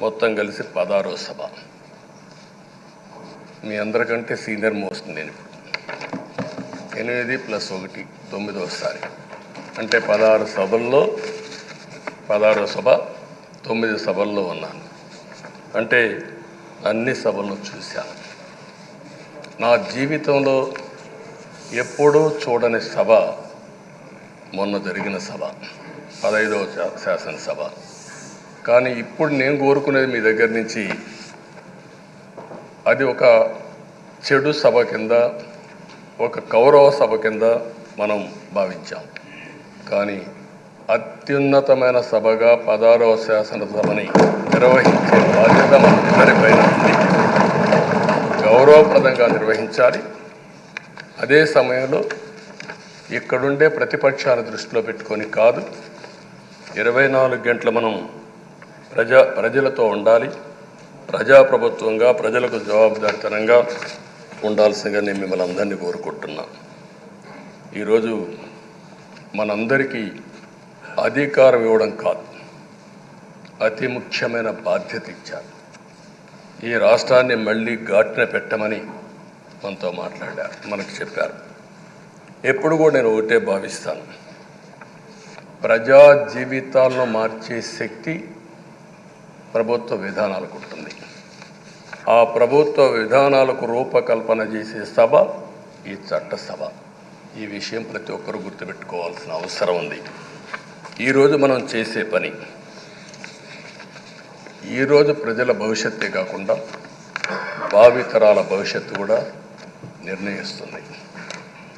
మొత్తం కలిసి పదారో సభ. మీ అందరికంటే సీనియర్ మోస్ట్ నేను ఇప్పుడు. ఎనిమిది ప్లస్ ఒకటి తొమ్మిదోసారి అంటే పదహారు సభల్లో పదహారో సభ తొమ్మిది సభల్లో ఉన్నాను. అంటే అన్ని సభలను చూశాను. నా జీవితంలో ఎప్పుడూ చూడని సభ మొన్న జరిగిన సభ పదహైదవ శాసనసభ. కానీ ఇప్పుడు నేను కోరుకునేది మీ దగ్గర నుంచి అది ఒక చెడు సభ కింద ఒక కౌరవ సభ కింద మనం భావించాం. కానీ అత్యున్నతమైన సభగా పదారవ శాసనసభని నిర్వహించే బాధ్యత మనందరిపైన ఉంది. గౌరవప్రదంగా నిర్వహించాలి. అదే సమయంలో ఇక్కడుండే ప్రతిపక్షాల దృష్టిలో పెట్టుకొని కాదు ఇరవై నాలుగు గంటలు మనం ప్రజా ప్రజలతో ఉండాలి. ప్రజాప్రభుత్వంగా ప్రజలకు జవాబుదారితనంగా ఉండాల్సిందిగా నేను మిమ్మల్ని అందరినీ కోరుకుంటున్నా. ఈరోజు మనందరికీ అధికారం ఇవ్వడం కాదు అతి ముఖ్యమైన బాధ్యత ఇచ్చారు. ఈ రాష్ట్రాన్ని మళ్ళీ ఘాటున పెట్టమని మనతో మాట్లాడారు మనకు చెప్పారు. ఎప్పుడు కూడా నేను ఒకటే భావిస్తాను. ప్రజా జీవితాలను మార్చే శక్తి ప్రభుత్వ విధానాలకు ఉంటుంది. ఆ ప్రభుత్వ విధానాలకు రూపకల్పన చేసే సభ ఈ చట్టసభ ఈ విషయం ప్రతి ఒక్కరూ గుర్తుపెట్టుకోవాల్సిన అవసరం ఉంది. ఈరోజు మనం చేసే పని ఈరోజు ప్రజల భవిష్యత్తే కాకుండా భావితరాల భవిష్యత్తు కూడా నిర్ణయిస్తుంది.